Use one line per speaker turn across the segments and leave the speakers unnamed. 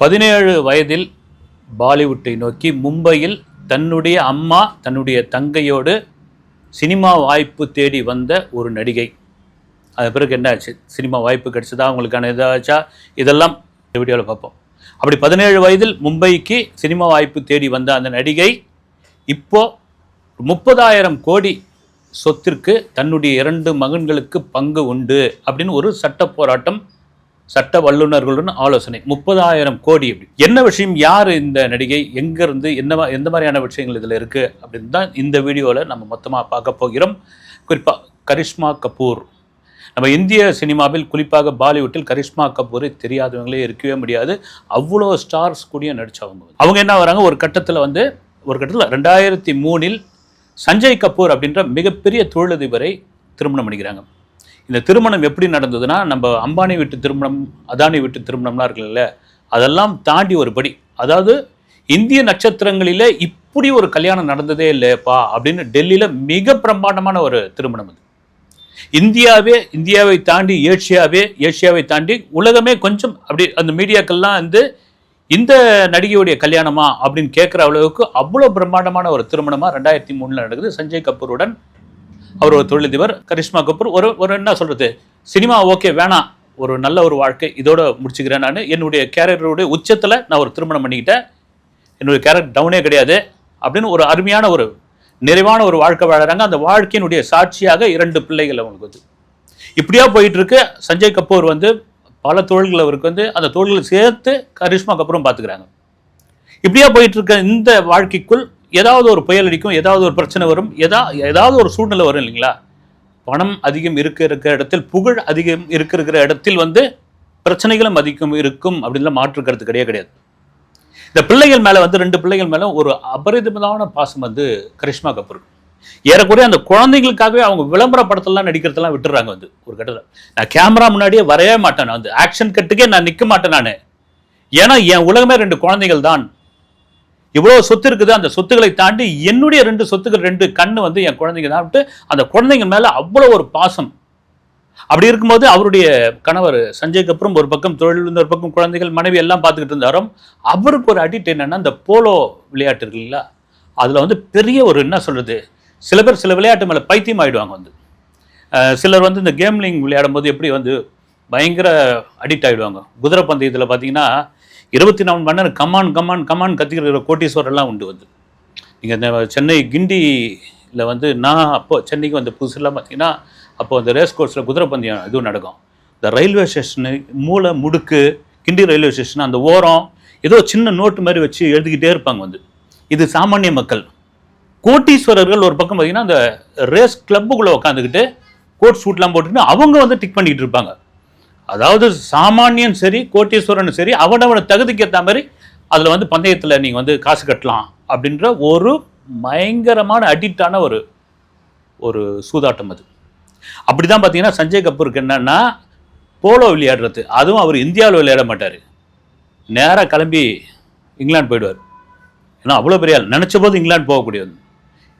பதினேழு வயதில் பாலிவுட்டை நோக்கி மும்பையில் தன்னுடைய அம்மா தன்னுடைய தங்கையோடு சினிமா வாய்ப்பு தேடி வந்த ஒரு நடிகை. அது பிறகு என்ன ஆச்சு சினிமா வாய்ப்பு கிடைச்சதா? அவங்களுக்கான இதாச்சா இதெல்லாம் வீடியோவில் பார்ப்போம். அப்படி பதினேழு வயதில் மும்பைக்கு சினிமா வாய்ப்பு தேடி வந்த அந்த நடிகை இப்போது முப்பதாயிரம் கோடி சொத்திற்கு தன்னுடைய இரண்டு மகன்களுக்கு பங்கு உண்டு அப்படின்னு ஒரு சட்ட போராட்டம் சட்ட வல்லுநர்களுடன் ஆலோசனை. முப்பதாயிரம் கோடி அப்படி. என்ன விஷயம்? யார் இந்த நடிகை? எங்கேருந்து? என்ன மா- எந்த மாதிரியான விஷயங்கள் இதில் இருக்குது அப்படின்னு தான் இந்த வீடியோவில் நம்ம மொத்தமாக பார்க்க போகிறோம். குறிப்பாக கரிஷ்மா கபூர். நம்ம இந்திய சினிமாவில் குறிப்பாக பாலிவுட்டில் கரிஷ்மா கபூரை தெரியாதவங்களே இருக்கவே முடியாது. அவ்வளோ ஸ்டார்ஸ் கூடிய நடித்தவங்க அவங்க என்ன வராங்க? ஒரு கட்டத்தில் வந்து ஒரு கட்டத்தில் ரெண்டாயிரத்தி மூணில் சஞ்சய் கபூர் அப்படின்ற மிகப்பெரிய தொழிலதிபரை திருமணம் பண்ணிக்கிறாங்க. இந்த திருமணம் எப்படி நடந்ததுன்னா நம்ம அம்பானி வீட்டு திருமணம் அதானி வீட்டு திருமணம்லாம் இருக்குல்ல அதெல்லாம் தாண்டி ஒரு படி. அதாவது இந்திய நட்சத்திரங்களில் இப்படி ஒரு கல்யாணம் நடந்ததே இல்லைப்பா அப்படின்னு டெல்லியில் மிக பிரம்மாண்டமான ஒரு திருமணம் அது. இந்தியாவே இந்தியாவை தாண்டி ஏஷியாவே ஏஷியாவை தாண்டி உலகமே கொஞ்சம் அப்படி அந்த மீடியாக்கள்லாம் வந்து இந்த நடிகையுடைய கல்யாணமா அப்படின்னு கேட்குற அளவுக்கு அவ்வளோ பிரம்மாண்டமான ஒரு திருமணமாக ரெண்டாயிரத்தி மூணில் நடக்குது. சஞ்சய் கபூருடன் அவர் ஒரு தொழிலதிபர் கரிஷ்மா கபூர். ஒரு ஒரு என்ன சொல்கிறது சினிமா ஓகே வேணாம். ஒரு நல்ல ஒரு வாழ்க்கை இதோட முடிச்சுக்கிறேன் நான். என்னுடைய கேரியருடைய உச்சத்தில் நான் ஒரு திருமணம் பண்ணிக்கிட்டேன். என்னுடைய கேரக்டர் டவுனே கிடையாது. அப்படின்னு ஒரு அருமையான ஒரு நிறைவான ஒரு வாழ்க்கை வாழறாங்க. அந்த வாழ்க்கையினுடைய சாட்சியாக இரண்டு பிள்ளைகள் அவங்களுக்கு வந்து. இப்படியா போயிட்டு இருக்கு சஞ்சய் கபூர் வந்து பல தொழில்கள் அவருக்கு வந்து அந்த தொழில்களை சேர்த்து கரிஷ்மா கபூரும் பார்த்துக்கிறாங்க இப்படியா போயிட்டு இருக்க இந்த வாழ்க்கைக்குள் ஏதாவது ஒரு புயல் அடிக்கும் ஏதாவது ஒரு பிரச்சனை வரும் எதா ஏதாவது ஒரு சூழ்நிலை வரும் இல்லைங்களா? பணம் அதிகம் இருக்க இருக்கிற இடத்தில் புகழ் அதிகம் இருக்க இருக்கிற இடத்தில் வந்து பிரச்சனைகளும் அதிகம் இருக்கும் அப்படின்லாம் மாற்று கருத்து கிடையாது கிடையாது. இந்த பிள்ளைகள் மேலே வந்து ரெண்டு பிள்ளைகள் மேலே ஒரு அபரிதமான பாசம் வந்து கரிஷ்மா கபூர். ஏறக்குறைய அந்த குழந்தைங்களுக்காகவே அவங்க விளம்பர படத்தெல்லாம் நடிக்கிறதெல்லாம் விட்டுறாங்க வந்து ஒரு கட்டத்தில். நான் கேமரா முன்னாடியே வரவே மாட்டேன் நான் வந்து. ஆக்ஷன் கட்டுக்கே நான் நிற்க மாட்டேன் நான். ஏன்னா என் உலகமே ரெண்டு குழந்தைகள் தான். இவ்வளவு சொத்து இருக்குது அந்த சொத்துக்களை தாண்டி என்னுடைய ரெண்டு சொத்துக்கள் ரெண்டு கண்ணு வந்து என் குழந்தைங்க தான் அந்த குழந்தைங்க மேல அவ்வளவு ஒரு பாசம். அப்படி இருக்கும்போது அவருடைய கணவர் சஞ்சய் அப்புறம் ஒரு பக்கம் தொழில் இருந்த ஒரு பக்கம் குழந்தைகள் மனைவி எல்லாம் பார்த்துக்கிட்டு இருந்தாரோ அவருக்கு ஒரு அடிக்ட் என்னன்னா இந்த போலோ விளையாட்டு இருக்கு இல்லைங்களா? அதில் வந்து பெரிய ஒரு என்ன சொல்றது? சில பேர் சில விளையாட்டு மேலே பைத்தியம் ஆயிடுவாங்க வந்து. சிலர் வந்து இந்த கேம்லிங் விளையாடும் போது எப்படி வந்து பயங்கர அடிக்ட் ஆயிடுவாங்க. குதிரை பந்தயத்தில் பார்த்தீங்கன்னா இருபத்தி நாலு மணி நேரம் come on come on come on கத்திக்கிற கோட்டீஸ்வரெல்லாம் உண்டு வந்து. நீங்கள் இந்த சென்னை கிண்டியில் வந்து நான் அப்போது சென்னைக்கு வந்த புதுசுலாம் பார்த்தீங்கன்னா அப்போது அந்த ரேஸ் கோர்ஸில் குதிரை பந்தயம் இதுவும் நடக்கும். இந்த ரயில்வே ஸ்டேஷனு மூளை முடுக்கு கிண்டி ரயில்வே ஸ்டேஷன் அந்த ஓரம் ஏதோ சின்ன நோட்டு மாதிரி வச்சு எழுதிக்கிட்டே இருப்பாங்க வந்து. இது சாமானிய மக்கள். கோட்டீஸ்வரர்கள் ஒரு பக்கம் பார்த்தீங்கன்னா அந்த ரேஸ் கிளப்புக்குள்ளே உட்காந்துக்கிட்டு கோட் சூட்லாம் போட்டுக்கிட்டு அவங்க வந்து டிக் பண்ணிக்கிட்டு இருப்பாங்க. அதாவது சாமானியன் சரி கோட்டீஸ்வரன் சரி அவனவன தகுதிக்கு ஏற்ற மாதிரி அதில் வந்து பந்தயத்தில் நீங்கள் வந்து காசு கட்டலாம் அப்படின்ற ஒரு பயங்கரமான அடிக்டான ஒரு ஒரு சூதாட்டம் அது. அப்படி தான் பார்த்தீங்கன்னா சஞ்சய் கபூருக்கு என்னன்னா போலோ விளையாடுறது. அதுவும் அவர் இந்தியாவில் விளையாட மாட்டார். நேராக கிளம்பி இங்கிலாந்து போயிடுவார். ஏன்னா அவ்வளோ பெரிய ஆள். நினச்ச போது இங்கிலாந்து போகக்கூடியது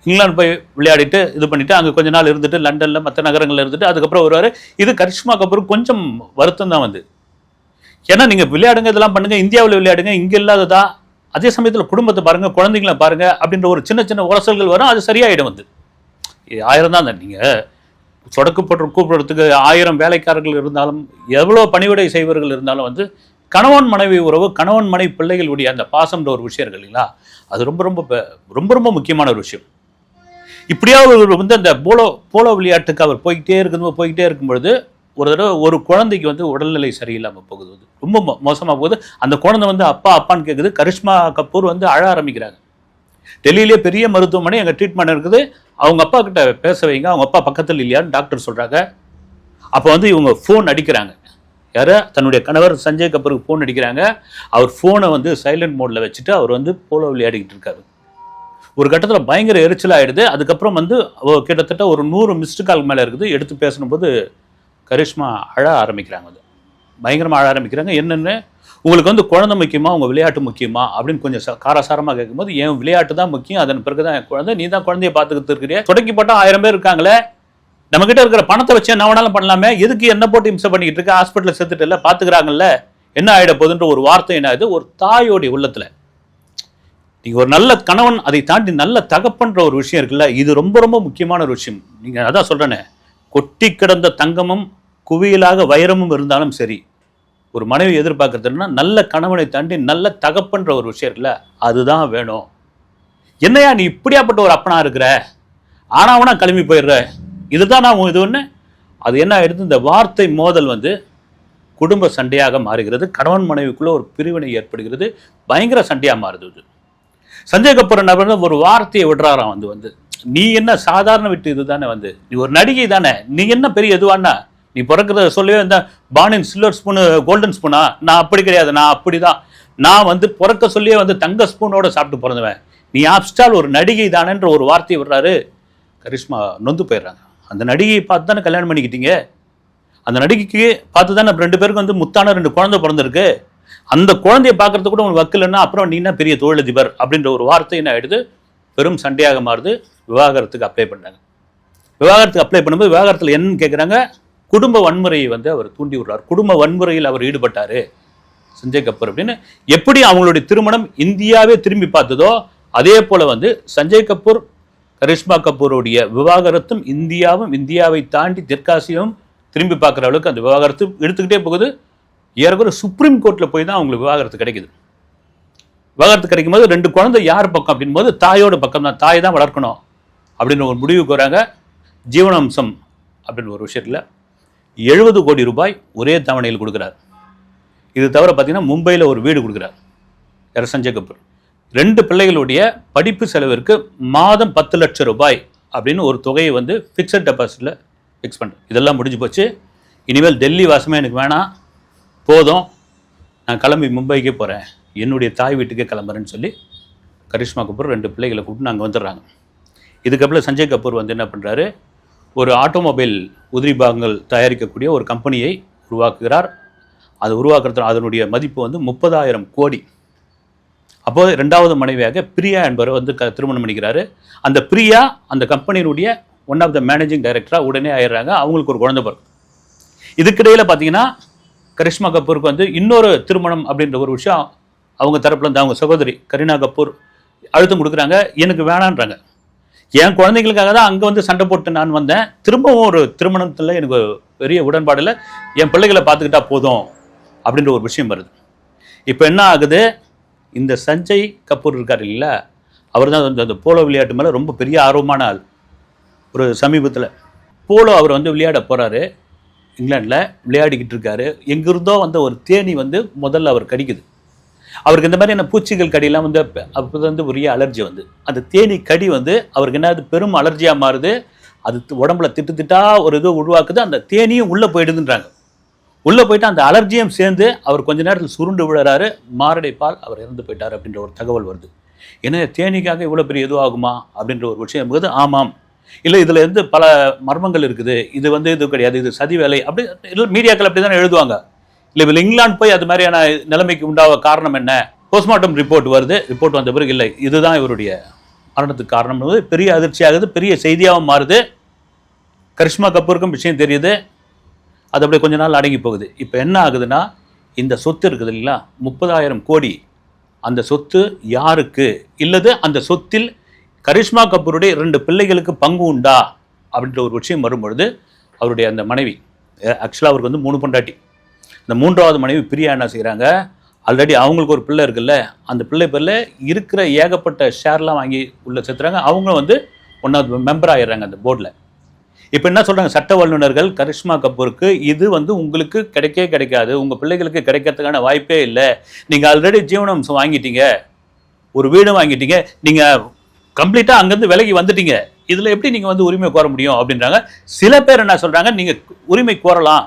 இங்கிலாந்து போய் விளையாடிட்டு இது பண்ணிட்டு அங்கே கொஞ்ச நாள் இருந்துட்டு லண்டனில் மற்ற நகரங்களில் இருந்துட்டு அதுக்கப்புறம் வருவார். இது கரிஷ்மா கபூர் கொஞ்சம் வருத்தம் தான் வந்து. ஏன்னா நீங்கள் விளையாடுங்க இதெல்லாம் பண்ணுங்கள் இந்தியாவில் விளையாடுங்க இங்கே இல்லாததா அதே சமயத்தில் குடும்பத்தை பாருங்கள் குழந்தைங்கள பாருங்கள் அப்படின்ற ஒரு சின்ன சின்ன உரசல்கள் வரும் அது சரியாயிடும் வந்து. ஆயிரம் தான் நீங்கள் சொடக்கப்பட்டு கூப்பிடுறதுக்கு ஆயிரம் வேலைக்காரர்கள் இருந்தாலும் எவ்வளோ பணிவிடை செய்வர்கள் இருந்தாலும் வந்து கணவன் மனைவி உறவு கணவன் மனைவி பிள்ளைகளுடைய அந்த பாசம்ன்ற ஒரு விஷயம் இருக்கு இல்லைங்களா? அது ரொம்ப ரொம்ப ரொம்ப ரொம்ப முக்கியமான ஒரு விஷயம். இப்படியாவது ஒரு வந்து அந்த போலோ போலோ விளையாட்டுக்கு அவர் போய்கிட்டே இருக்கும்போது போய்கிட்டே இருக்கும்பொழுது ஒரு தடவை ஒரு குழந்தைக்கு வந்து உடல்நிலை சரியில்லாமல் போகுது. வந்து ரொம்ப மோ மோசமாக போகுது. அந்த குழந்தை வந்து அப்பா அப்பான்னு கேட்குது கரிஷ்மா கபூர் வந்து அழ ஆரம்பிக்கிறாங்க. டெல்லியிலே பெரிய மருத்துவமனை அங்கே ட்ரீட்மெண்ட் இருக்குது. அவங்க அப்பா கிட்ட பேச வைங்க. அவங்க அப்பா பக்கத்தில் இல்லையான்னு டாக்டர் சொல்கிறாங்க அப்போ வந்து இவங்க ஃபோன் அடிக்கிறாங்க. யார்? தன்னுடைய கணவர் சஞ்சய் கபூருக்கு ஃபோன் அடிக்கிறாங்க. அவர் ஃபோனை வந்து சைலண்ட் மோடில் வச்சுட்டு அவர் வந்து போலோ விளையாடிக்கிட்டு இருக்காரு. ஒரு கட்டத்தில் பயங்கர எரிச்சல் ஆகிடுது அதுக்கப்புறம் வந்து கிட்டத்தட்ட ஒரு நூறு மிஸ்டு கால் மேலே இருக்குது. எடுத்து பேசணும்போது கரிஷ்மா அழ ஆரம்பிக்கிறாங்க அது. பயங்கரமாக அழ ஆரம்பிக்கிறாங்க. என்னென்னு உங்களுக்கு வந்து குழந்தை முக்கியமா? உங்கள் விளையாட்டு முக்கியமா? அப்படின்னு கொஞ்சம் ச- காரசாரமாக கேட்கும்போது என் விளையாட்டு தான் முக்கியம். அதன் பிறகு தான் என் குழந்தை. நீ தான் குழந்தைய பார்த்துக்கிட்டு இருக்கிறியா. தொடக்கி போட்டால் ஆயிரம் பேர் இருக்காங்களே. நம்மக்கிட்ட இருக்கிற பணத்தை வச்சு என்ன வேணாலும் பண்ணலாமே. எதுக்கு என்ன போட்டு இம்சை பண்ணிக்கிட்டு இருக்கு? ஹாஸ்பிட்டலில் சேர்த்துட்டு இல்லை பார்த்துக்கிறாங்கல்ல. என்ன ஆகிட போகுதுன்ற ஒரு வார்த்தை என்ன ஆகுது? ஒரு தாயோடைய உள்ளத்தில் நீங்கள் ஒரு நல்ல கணவன் அதை தாண்டி நல்ல தகப்பன்ற ஒரு விஷயம் இருக்குல்ல இது ரொம்ப ரொம்ப முக்கியமான ஒரு விஷயம். நீங்கள் அதான் சொல்கிறேனே கொட்டி கிடந்த தங்கமும் குவியலாக வைரமும் இருந்தாலும் சரி ஒரு மனைவி எதிர்பார்க்கறதுன்னா நல்ல கணவனை தாண்டி நல்ல தகப்பன்ற ஒரு விஷயம் இருக்குல்ல அதுதான் வேணும். என்னையா நீ இப்படியாப்பட்ட ஒரு அப்பனா இருக்கிற? ஆனாவனா கிளம்பி போயிடுற? இதுதான் நான் இது ஒன்று அது என்ன ஆயிடுது? இந்த வார்த்தை மோதல் வந்து குடும்ப சண்டையாக மாறுகிறது. கணவன் மனைவிக்குள்ளே ஒரு பிரிவினை ஏற்படுகிறது. பயங்கர சண்டையாக மாறுது இது சஞ்சய் கபூர் என்ன ஒரு வார்த்தையை விடுறாராம் வந்து வந்து நீ என்ன சாதாரண விட்டு இதுதானே வந்து நீ ஒரு நடிகை தானே நீ என்ன பெரிய எதுவானா நீ பிறக்கிறத சொல்லவே இந்த பானின் சில்வர் ஸ்பூனு கோல்டன் ஸ்பூனா? நான் அப்படி கிடையாது நான் அப்படிதான். நான் வந்து பிறக்க சொல்லியே வந்து தங்க ஸ்பூனோட சாப்பிட்டு பிறந்தவன். நீ ஆப்ஸ்டால் ஒரு நடிகை தானேன்ற ஒரு வார்த்தையை விடுறாரு. கரிஷ்மா நொந்து போயிடுறாங்க. அந்த நடிகையை பார்த்து தானே கல்யாணம் பண்ணிக்கிட்டீங்க? அந்த நடிகைக்கு பார்த்து தானே ரெண்டு பேருக்கு வந்து முத்தான ரெண்டு குழந்தை பிறந்திருக்கு? அந்த குழந்தைய பார்க்கறது கூட உங்களுக்கு வக்கலன்னா அப்புறம் நீ என்ன பெரிய தொழிலதிபர் அப்படின்ற ஒரு வார்த்தை என்ன ஆகிடுது பெரும் சண்டையாக மாறுது. விவாகரத்துக்கு அப்ளை பண்ணாங்க. விவாகரத்துக்கு அப்ளை பண்ணும்போது விவாகரத்தில் என்னன்னு கேட்குறாங்க குடும்ப வன்முறையை வந்து அவர் தூண்டி விடுறார். குடும்ப வன்முறையில் அவர் ஈடுபட்டார். சஞ்சய் கபூர் அப்படின்னு. எப்படி அவங்களுடைய திருமணம் இந்தியாவே திரும்பி பார்த்ததோ அதே போல் வந்து சஞ்சய் கபூர் கரிஷ்மா கபூருடைய விவாகரத்தும் இந்தியாவும் இந்தியாவை தாண்டி தெற்காசியாவும் திரும்பி பார்க்குற அளவுக்கு அந்த விவாகரத்து எடுத்துக்கிட்டே போகுது. ஏறக்குற சுப்ரீம் கோர்ட்டில் போய் தான் அவங்களுக்கு விவாகரத்து கிடைக்குது. விவாகரத்து கிடைக்கும் போது ரெண்டு குழந்தை யார் பக்கம் அப்படின் போது தாயோட பக்கம் தான் தாய் தான் வளர்க்கணும் அப்படின்னு ஒரு முடிவுக்கு வராங்க ஜீவனாம்சம் அப்படின்னு ஒரு விஷயத்தில் எழுபது கோடி ரூபாய் ஒரே தவணையில் கொடுக்குறார். இது தவிர பார்த்தீங்கன்னா மும்பையில் ஒரு வீடு கொடுக்குறார் யார் சஞ்சய் கபூர் ரெண்டு பிள்ளைகளுடைய படிப்பு செலவிற்கு மாதம் பத்து லட்சம் ரூபாய் அப்படின்னு ஒரு தொகையை வந்து ஃபிக்ஸட் டெபாசிட்டில் ஃபிக்ஸ் பண்ணுறேன் இதெல்லாம் முடிஞ்சு போச்சு. இனிமேல் டெல்லி வாசமே எனக்கு வேணாம். போதும். நான் கிளம்பி மும்பைக்கே போகிறேன் என்னுடைய தாய் வீட்டுக்கே கிளம்புறேன்னு சொல்லி கரிஷ்மா கபூர் ரெண்டு பிள்ளைகளை கூப்பிட்டு நாங்கள் வந்துடுறாங்க. இதுக்கப்புறம் சஞ்சய் கபூர் வந்து என்ன பண்ணுறாரு ஒரு ஆட்டோமொபைல் உதிரி பாகங்கள் தயாரிக்கக்கூடிய ஒரு கம்பெனியை உருவாக்குகிறார். அது உருவாக்குறது அதனுடைய மதிப்பு வந்து முப்பதாயிரம் கோடி. அப்போது ரெண்டாவது மனைவியாக பிரியா என்பவர் வந்து க திருமணம் பண்ணிக்கிறாரு. அந்த பிரியா அந்த கம்பெனியினுடைய ஒன் ஆஃப் த மேனேஜிங் டைரக்டராக உடனே ஆயிடுறாங்க. அவங்களுக்கு ஒரு குழந்தை பிறகு இதுக்கிடையில் பார்த்தீங்கன்னா கரிஷ்மா கபூருக்கு வந்து இன்னொரு திருமணம் அப்படின்ற ஒரு விஷயம் அவங்க தரப்பில் இருந்து அவங்க சகோதரி கரீனா கபூர் அழுத்தம் கொடுக்குறாங்க எனக்கு வேணான்றாங்க. என் குழந்தைங்களுக்காக தான் அங்கே வந்து சண்டை போட்டு நான் வந்தேன். திரும்பவும் ஒரு திருமணத்தில் எனக்கு பெரிய உடன்பாடில் என் பிள்ளைகளை பார்த்துக்கிட்டா போதும் அப்படின்ற ஒரு விஷயம் வருது. இப்போ என்ன ஆகுது? இந்த சஞ்சய் கபூர் இருக்கார் இல்லைங்களா அவர் தான் வந்து அந்த போலோ விளையாட்டு மேலே ரொம்ப பெரிய ஆர்வமான ஆள். ஒரு சமீபத்தில் போலோ அவர் வந்து விளையாட போகிறாரு இங்கிலாண்டில் விளையாடிக்கிட்டு இருக்காரு. எங்கிருந்தோ வந்த ஒரு தேனி வந்து முதல்ல அவர் கடிக்குது. அவருக்கு இந்த மாதிரியான பூச்சிகள் கடியெல்லாம் வந்து அப்போ வந்து பெரிய அலர்ஜி வந்து. அந்த தேனி கடி வந்து அவருக்கு என்ன ஆகுது, பெரும் அலர்ஜியாக மாறுது. அது உடம்புல திட்டு திட்டா ஒரு இது உருவாக்குது. அந்த தேனியும் உள்ளே போயிடுதுன்றாங்க. உள்ளே போயிட்டு அந்த அலர்ஜியும் சேர்ந்து அவர் கொஞ்ச நேரத்தில் சுருண்டு விழுறாரு. மாரடைப்பால் அவர் இறந்து போயிட்டார் அப்படின்ற ஒரு தகவல் வருது. ஏன்னா தேனிக்காக இவ்வளோ பெரிய இதுவாகுமா அப்படின்ற ஒரு விஷயம் போது ஆமாம். இல்லை இதில் இருந்து பல மர்மங்கள் இருக்குது. இது வந்து இது கிடையாது இது சதி வேலை. அப்படி இல்லை மீடியாக்கள் அப்படி தானே எழுதுவாங்க. இல்லை இதில் இங்கிலாந்து போய் அது மாதிரியான நிலைமைக்கு உண்டாக காரணம் என்ன? போஸ்ட்மார்ட்டம் ரிப்போர்ட் வருது. ரிப்போர்ட் வந்த பிறகு இல்லை இதுதான் இவருடைய மரணத்துக்கு காரணம். என்பது பெரிய அதிர்ச்சியாகுது பெரிய செய்தியாகவும் மாறுது. கரிஷ்மா கபூருக்கும் விஷயம் தெரியுது. அது அப்படியே கொஞ்ச நாள் அடங்கி போகுது. இப்போ என்ன ஆகுதுன்னா இந்த சொத்து இருக்குது இல்லைங்களா? முப்பதாயிரம் கோடி. அந்த சொத்து யாருக்கு? இல்லது அந்த சொத்தில் கரிஷ்மா கபூருடைய ரெண்டு பிள்ளைகளுக்கு பங்கு உண்டா? அப்படின்ற ஒரு விஷயம் வரும்பொழுது அவருடைய அந்த மனைவி ஆக்சுவலாக அவருக்கு வந்து மூணு பொண்டாட்டி. இந்த மூன்றாவது மனைவி பிரியா என்ன செய்கிறாங்க ஆல்ரெடி அவங்களுக்கு ஒரு பிள்ளை இருக்குல்ல அந்த பிள்ளை பேரில் இருக்கிற ஏகப்பட்ட ஷேர்லாம் வாங்கி உள்ள சேர்த்துறாங்க. அவங்க வந்து ஒன்றாவது மெம்பர் ஆகிடுறாங்க அந்த போர்டில் இப்போ என்ன சொல்கிறாங்க சட்ட வல்லுநர்கள் கரிஷ்மா கபூருக்கு இது வந்து உங்களுக்கு கிடைக்கவே கிடைக்காது. உங்கள் பிள்ளைகளுக்கு கிடைக்கிறதுக்கான வாய்ப்பே இல்லை. நீங்கள் ஆல்ரெடி ஜீவனாம்சம் வாங்கிட்டீங்க. ஒரு வீடும் வாங்கிட்டீங்க. நீங்கள் கம்ப்ளீட்டாக அங்கேருந்து விலகி வந்துட்டீங்க. இதில் எப்படி நீங்கள் வந்து உரிமை கோர முடியும் அப்படின்றாங்க. சில பேர் என்ன சொல்கிறாங்க நீங்கள் உரிமை கோரலாம்.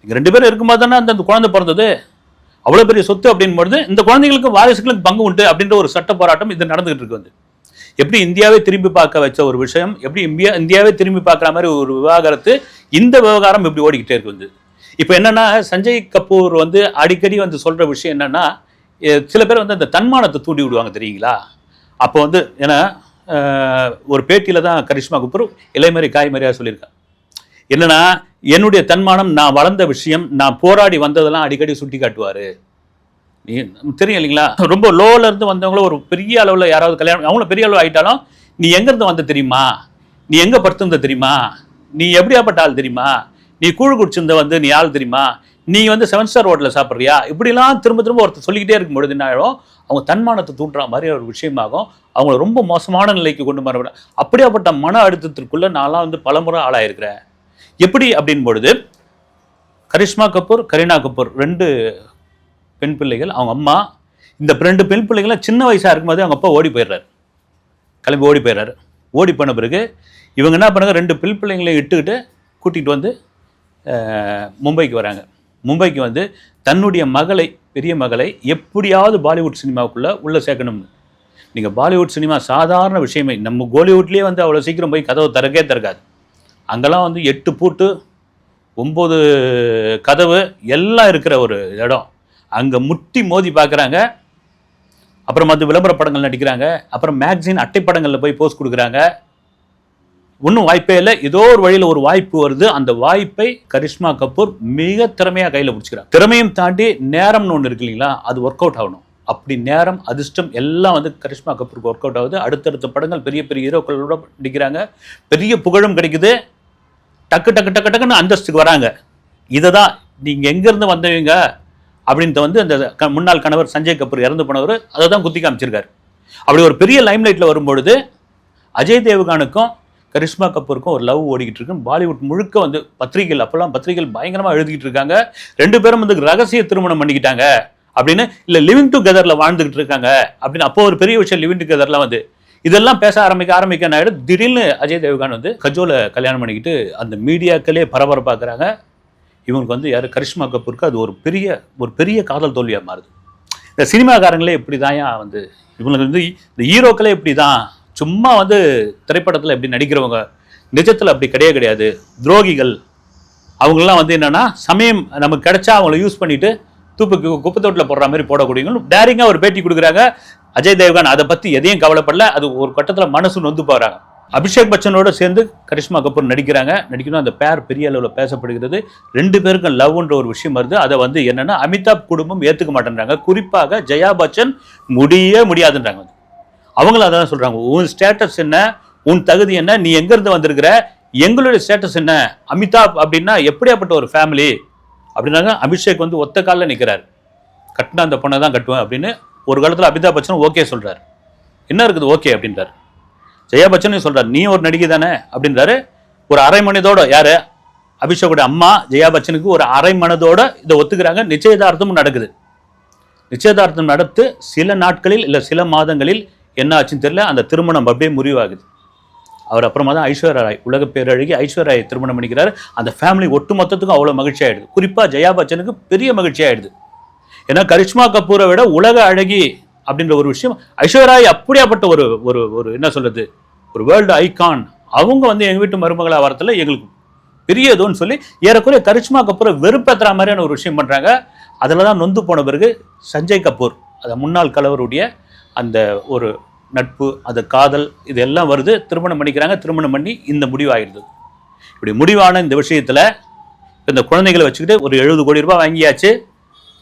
நீங்கள் ரெண்டு பேரும் இருக்கும்போது தானே அந்த அந்த குழந்தை பிறந்தது. அவ்வளோ பெரிய சொத்து அப்படின்பொழுது இந்த குழந்தைங்களுக்கு வாரிசுகளுக்கு பங்கு உண்டு அப்படின்ற ஒரு சட்ட போராட்டம் இது நடந்துகிட்டு இருக்கு வந்து. எப்படி இந்தியாவை திரும்பி பார்க்க வச்ச ஒரு விஷயம் எப்படி இந்தியா இந்தியாவே திரும்பி பார்க்குற மாதிரி ஒரு விவகாரத்து இந்த விவகாரம் இப்படி ஓடிக்கிட்டே இருக்கு வந்து. இப்போ என்னென்னா சஞ்சய் கபூர் வந்து அடிக்கடி வந்து சொல்கிற விஷயம் என்னென்னா சில பேர் வந்து அந்த தன்மானத்தை தூண்டி விடுவாங்க தெரியுங்களா? அப்போ வந்து ஏன்னா ஒரு பேட்டியில் தான் கரிஷ்மா கபூர் இலைமறை காய்மறையாக சொல்லியிருக்காங்க என்னன்னா என்னுடைய தன்மானம் நான் வளர்ந்த விஷயம் நான் போராடி வந்ததெல்லாம் அடிக்கடி சுட்டி காட்டுவார். நீ தெரியும் இல்லைங்களா? ரொம்ப லோவிலேருந்து வந்தவங்களும் வந்தவங்கள ஒரு பெரிய அளவில் யாராவது கல்யாணம் அவங்களும் பெரிய அளவு ஆகிட்டாலும் நீ எங்கேருந்து வந்த தெரியுமா? நீ எங்கே படுத்திருந்த தெரியுமா? நீ எப்படியாப்பட்ட ஆள் தெரியுமா? நீ கூழ் குடிச்சிருந்த வந்து நீ ஆள் தெரியுமா? நீ வந்து செவன் ஸ்டார் ஹோட்டலில் சாப்பிட்றியா? இப்படிலாம் திரும்ப திரும்ப ஒருத்தர் சொல்லிக்கிட்டே இருக்கும் பொழுது என்ன ஆகிடும் அவங்க தன்மானத்தை தூண்டுற மாதிரி ஒரு விஷயமாகும். அவங்கள ரொம்ப மோசமான நிலைக்கு கொண்டு வர அப்படியாப்பட்ட மன அழுத்தத்திற்குள்ளே நான்லாம் வந்து பலமுறை ஆளாயிருக்கிறேன். எப்படி அப்படின் பொழுது கரிஷ்மா கபூர் கரீனா கபூர் ரெண்டு பெண் பிள்ளைகள் அவங்க அம்மா இந்த ரெண்டு பெண் பிள்ளைகளும் சின்ன வயசாக இருக்கும்போது அவங்க அப்பா ஓடி போயிடுறாரு. கிளம்பி ஓடி போயிடுறாரு. ஓடி போன பிறகு இவங்க என்ன பண்ணுறாங்க ரெண்டு பெண் பிள்ளைங்களையும் இட்டுக்கிட்டு கூட்டிகிட்டு வந்து மும்பைக்கு வராங்க. மும்பைக்கு வந்து தன்னுடைய மகளை பெரிய மகளை எப்படியாவது பாலிவுட் சினிமாவுக்குள்ளே உள்ளே சேர்க்கணும்னு நீங்கள் பாலிவுட் சினிமா சாதாரண விஷயமே நம்ம கோலிவுட்லேயே வந்து அவ்வளோ சீக்கிரம் போய் கதவு திறக்கே திறக்காது. அங்கெல்லாம் வந்து எட்டு பூட்டு ஒம்பது கதவு எல்லாம் இருக்கிற ஒரு இடம். அங்கே முட்டி மோதி பார்க்குறாங்க அப்புறம் வந்து விளம்பர படங்கள் நடிக்கிறாங்க. அப்புறம் மேக்சின் அட்டைப்படங்களில் போய் போஸ்ட் கொடுக்குறாங்க. ஒன்றும் வாய்ப்பே இல்லை. ஏதோ ஒரு வழியில் ஒரு வாய்ப்பு வருது. அந்த வாய்ப்பை கரிஷ்மா கபூர் மிக திறமையாக கையில் பிடிச்சிக்கிறார். திறமையும் தாண்டி நேரம்னு ஒன்று இருக்கு இல்லைங்களா? அது ஒர்க் அவுட் ஆகணும். அப்படி நேரம் அதிர்ஷ்டம் எல்லாம் வந்து கரிஷ்மா கபூருக்கு ஒர்க் அவுட் ஆகுது. அடுத்தடுத்த படங்கள் பெரிய பெரிய ஹீரோக்களோட நடிக்கிறாங்க. பெரிய புகழும் கிடைக்குது. டக்கு டக்கு டக்கு டக்குன்னு அந்தஸ்துக்கு வராங்க. இதை தான் நீங்கள் எங்கேருந்து வந்தவங்க? அப்படின்ட்டு வந்து அந்த க- முன்னாள் கணவர் சஞ்சய் கபூர் இறந்து போனவர் அதை தான் குத்தி காமிச்சிருக்காரு. அப்படி ஒரு பெரிய லைம்லைட்டில் வரும்பொழுது அஜய் தேவகானுக்கும் கரிஷ்மா கபூருக்கும் ஒரு லவ் ஓடிக்கிட்டு இருக்கு. பாலிவுட் முழுக்க வந்து பத்திரிகைகள் அப்போல்லாம் பத்திரிகைகள் பயங்கரமாக எழுதிக்கிட்டு இருக்காங்க. ரெண்டு பேரும் வந்து ரகசிய திருமணம் பண்ணிக்கிட்டாங்க. அப்படின்னு இல்லை லிவிங் டுகெதரில் வாழ்ந்துகிட்டு இருக்காங்க. அப்படின்னு அப்போ ஒரு பெரிய விஷயம் லிவிங் டுகெதர்லாம் வந்து. இதெல்லாம் பேச ஆரம்பிக்க ஆரம்பிக்க என்ன திடீர்னு அஜய் தேவ்கான் வந்து கஜோலை கல்யாணம் பண்ணிக்கிட்டு அந்த மீடியாக்களே பரபரப்பாக்குறாங்க இவங்களுக்கு வந்து யார்? கரிஷ்மா கபூருக்கு அது ஒரு பெரிய ஒரு பெரிய காதல் தோல்வியாக மாறுது. இந்த சினிமாக்காரங்களே இப்படி வந்து இவங்களுக்கு வந்து இந்த ஹீரோக்களே இப்படி தான் சும்மா வந்து திரைப்படத்தில் எப்படி நடிக்கிறவங்க நிஜத்தில் அப்படி கிடையவே கிடையாது. துரோகிகள் அவங்களாம் வந்து என்னென்னா சமயம் நமக்கு கிடைச்சா அவங்கள யூஸ் பண்ணிவிட்டு தூப்புக்கு குப்பத்தோட்டில் தொட்டில் போடுற மாதிரி போடக்கூடியவங்களும் டேரிங்காக ஒரு பேட்டி கொடுக்குறாங்க. அஜய் தேவ்கான் அதை பற்றி எதையும் கவலைப்படல. அது ஒரு கட்டத்தில் மனசு நொந்து போகிறாங்க அபிஷேக் பச்சனோட சேர்ந்து கரிஷ்மா கபூர் நடிக்கிறாங்க. நடிக்கணும் அந்த பேர் பெரிய அளவில் பேசப்படுகிறது. ரெண்டு பேருக்கும் லவ்ன்ற ஒரு விஷயம் வருது. அதை வந்து என்னென்னா அமிதாப் குடும்பம் ஏற்றுக்க மாட்டேன்றாங்க. குறிப்பாக ஜெயா பச்சன் முடியே முடியாதுன்றாங்க அவங்களும் அதான் சொல்கிறாங்க உன் ஸ்டேட்டஸ் என்ன? உன் தகுதி என்ன? நீ எங்கேருந்து வந்திருக்கிற? எங்களுடைய ஸ்டேட்டஸ் என்ன? அமிதாப் அப்படின்னா எப்படியாப்பட்ட ஒரு ஃபேமிலி அப்படின்னாங்க அபிஷேக் வந்து ஒத்த காலில் நிற்கிறார் கட்டினா அந்த பொண்ணை தான் கட்டுவேன் அப்படின்னு ஒரு காலத்தில் அமிதாப் பச்சன் ஓகே சொல்கிறார் என்ன இருக்குது ஓகே அப்படின்றார். ஜெயா பச்சனும் சொல்கிறார் நீ ஒரு நடிகை தானே? அப்படின்றாரு. ஒரு அரை மனதோட யார்? அபிஷேக்கோட அம்மா ஜெயா பச்சனுக்கு ஒரு அரை மனதோட இதை ஒத்துக்கிறாங்க. நிச்சயதார்த்தமும் நடக்குது. நிச்சயதார்த்தம் நடத்து சில நாட்களில் இல்லை சில மாதங்களில் என்ன ஆச்சுன்னு தெரியல. அந்த திருமணம் அப்படியே முறிவாகுது. அவர் அப்புறமா தான் ஐஸ்வர்யா ராய் உலக பேரழகி ஐஸ்வர்யா ராய் திருமணம் பண்ணிக்கிறார். அந்த ஃபேமிலி ஒட்டு மொத்தத்துக்கும் அவ்வளோ மகிழ்ச்சி ஆயிடுது. குறிப்பாக ஜெயா பச்சனுக்கு பெரிய மகிழ்ச்சி ஆயிடுது. ஏன்னா கரிஷ்மா கபூரை விட உலக அழகி அப்படின்ற ஒரு விஷயம் ஐஸ்வர்யா ராய் அப்படியாப்பட்ட ஒரு ஒரு ஒரு என்ன சொல்றது ஒரு வேர்ல்டு ஐகான் அவங்க வந்து எங்கள் வீட்டு மருமகளாக வரத்துல எங்களுக்கு பெரிய இதுன்னு சொல்லி ஏறக்குறைய கரிஷ்மா கபூரை வெறுப்பேற்றுற மாதிரியான ஒரு விஷயம் பண்ணுறாங்க அதில் தான் நொந்து போன பிறகு சஞ்சய் கபூர் அதை முன்னாள் கலவருடைய அந்த ஒரு நட்பு அந்த காதல் இதெல்லாம் வருது. திருமணம் பண்ணிக்கிறாங்க. திருமணம் பண்ணி இந்த முடிவாகிடுது இப்படி முடிவான இந்த விஷயத்தில் இந்த குழந்தைகளை வச்சுக்கிட்டு ஒரு எழுபது கோடி ரூபாய் வாங்கியாச்சு.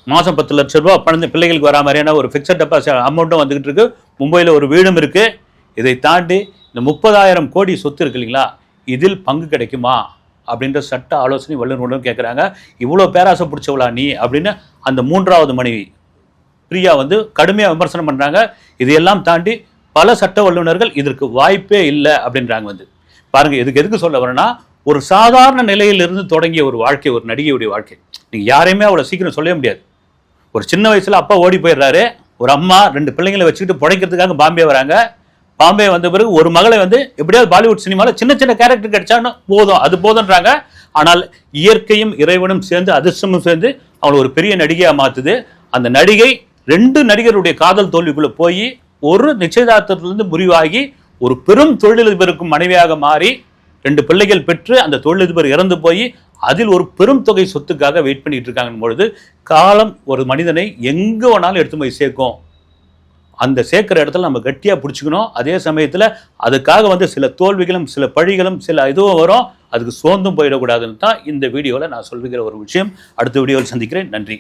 மாதம் பத்து லட்ச ரூபாய் பணந்து பிள்ளைகளுக்கு வரா மாதிரியான ஒரு ஃபிக்ஸட் டெபாசிட் அமௌண்ட்டும் வந்துகிட்டு இருக்கு. மும்பையில் ஒரு வீடும் இருக்குது இதை தாண்டி இந்த முப்பதாயிரம் கோடி சொத்து இருக்கு இல்லைங்களா? இதில் பங்கு கிடைக்குமா? அப்படின்ற சட்ட ஆலோசனை வல்லுநர்களும் கேட்குறாங்க இவ்வளோ பேராசை பிடிச்சவளா நீ? அப்படின்னு அந்த மூன்றாவது மனைவி பிரியா வந்து கடுமையாக விமர்சனம் பண்ணுறாங்க இதையெல்லாம் தாண்டி பல சட்ட வல்லுநர்கள் இதற்கு வாய்ப்பே இல்லை அப்படின்றாங்க வந்து. பாருங்க இதுக்கு எதுக்கு சொல்ல வரேன்னா ஒரு சாதாரண நிலையிலிருந்து தொடங்கிய ஒரு வாழ்க்கை ஒரு நடிகையுடைய வாழ்க்கை. நீங்கள் யாரையுமே அவ்வளோ சீக்கிரம் சொல்லவே முடியாது. ஒரு சின்ன வயசில் அப்பா ஓடி போயிடுறாரு. ஒரு அம்மா ரெண்டு பிள்ளைங்களை வச்சுக்கிட்டு பிழைக்கிறதுக்காக பாம்பே வராங்க. பாம்பே வந்த பிறகு ஒரு மகளை வந்து எப்படியாவது பாலிவுட் சினிமாவில் சின்ன சின்ன கேரக்டர் கிடைச்சாலும் போதும் அது போதுன்றாங்க ஆனால் இயற்கையும் இறைவனும் சேர்ந்து அதிர்ஷ்டமும் சேர்ந்து அவளை ஒரு பெரிய நடிகையாக மாற்றுது அந்த நடிகை ரெண்டு நடிகருடைய காதல் தோல்விக்குள்ள போய் ஒரு நிச்சயதார்த்தத்திலிருந்து முறிவாகி ஒரு பெரும் தொழிலதிபருக்கும் மனைவியாக மாறி ரெண்டு பிள்ளைகள் பெற்று அந்த தொழிலதிபர் இறந்து போய் அதில் ஒரு பெரும் தொகை சொத்துக்காக வெயிட் பண்ணிட்டு இருக்காங்க பொழுது காலம் ஒரு மனிதனை எங்கே வேணாலும் எடுத்து போய் சேர்க்கும். அந்த சேர்க்குற இடத்துல நம்ம கட்டியாக பிடிச்சிக்கணும். அதே சமயத்தில் அதுக்காக வந்து சில தோல்விகளும் சில பழிகளும் சில இதுவும் வரும். அதுக்கு சோர்ந்தும் போயிடக்கூடாதுன்னு தான் இந்த வீடியோவில் நான் சொல்லுகிற ஒரு விஷயம். அடுத்த வீடியோவில் சந்திக்கிறேன். நன்றி.